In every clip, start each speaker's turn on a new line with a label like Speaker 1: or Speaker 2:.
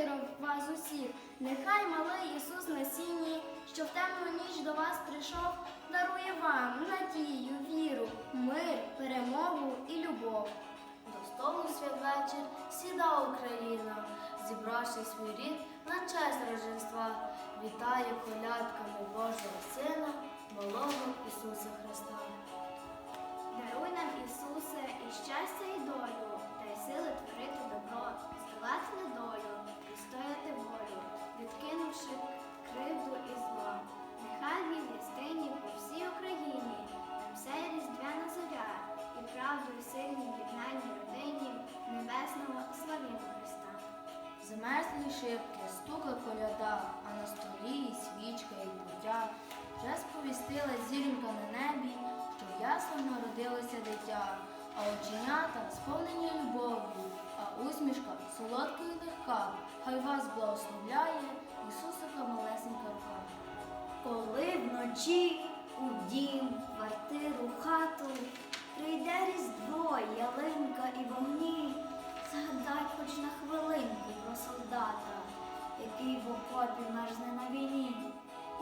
Speaker 1: щиро вас усіх. Нехай малий Ісус на сіні, що в темну ніч до вас прийшов, дарує вам надію, віру, мир, перемогу і любов.
Speaker 2: До столу святвечір сіда Україна, зібравши свій рід на честь Рождества, вітає колядками Божого Сина, малого Ісуса Христа.
Speaker 1: Даруй нам, Ісусе, і щастя, і долю, та й сили
Speaker 2: Замерзлі шибки, стука коляда, а на столі і свічка і пуття. Вже сповістила зіронька на небі, що яслах народилося дитя, а оченята сповнені любов'ю, а усмішка солодка і легка. Хай вас благословляє Ісусика малесенька рука.
Speaker 1: Коли вночі у дім, квартиру, хату прийде різдво, хоч на хвилинку про солдата, який в окопі мерзне на війні,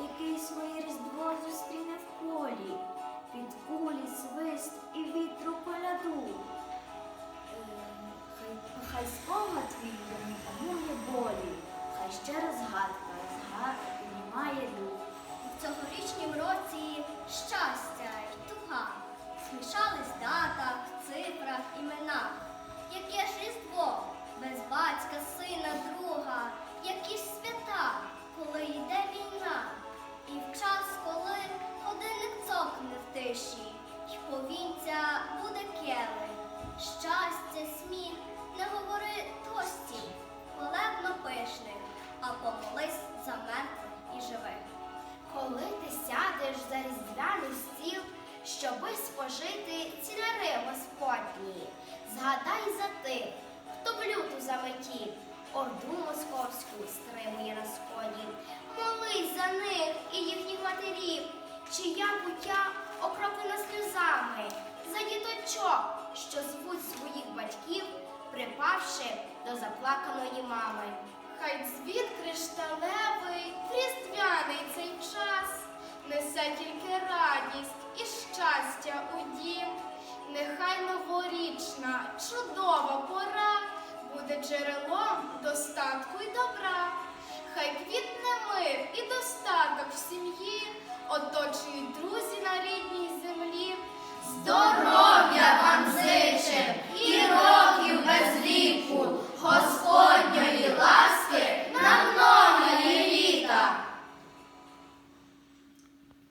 Speaker 1: який своє різдво зустріне в полі, під кулі, свист і вітру коляду. Е, Хай, хай спогад твій не тамує болі, хай ще раз згадка, згадка піднімає дух.
Speaker 3: В цьогорічнім році щастя й туга змішались в датах, повінця буде келих, щастя, сміх, не говори тості, холебно пишних, а помолись за мертвих і живих.
Speaker 1: Коли ти сядеш за різдвяний стіл, щоби спожити ці дари Господні, згадай за тих, хто в люту заметів, орду московську стримує на сході. Молись за них і їхніх матерів, чия пуття окроплена сльозами, припавши до заплаканої мами.
Speaker 4: Хай дзвін кришталевий, різдвяний цей час, несе тільки радість і щастя у дім. Нехай новорічна, чудова пора буде джерелом достатку й добра. Хай квітне мир і достаток в сім'ї, оточують друзі на рідній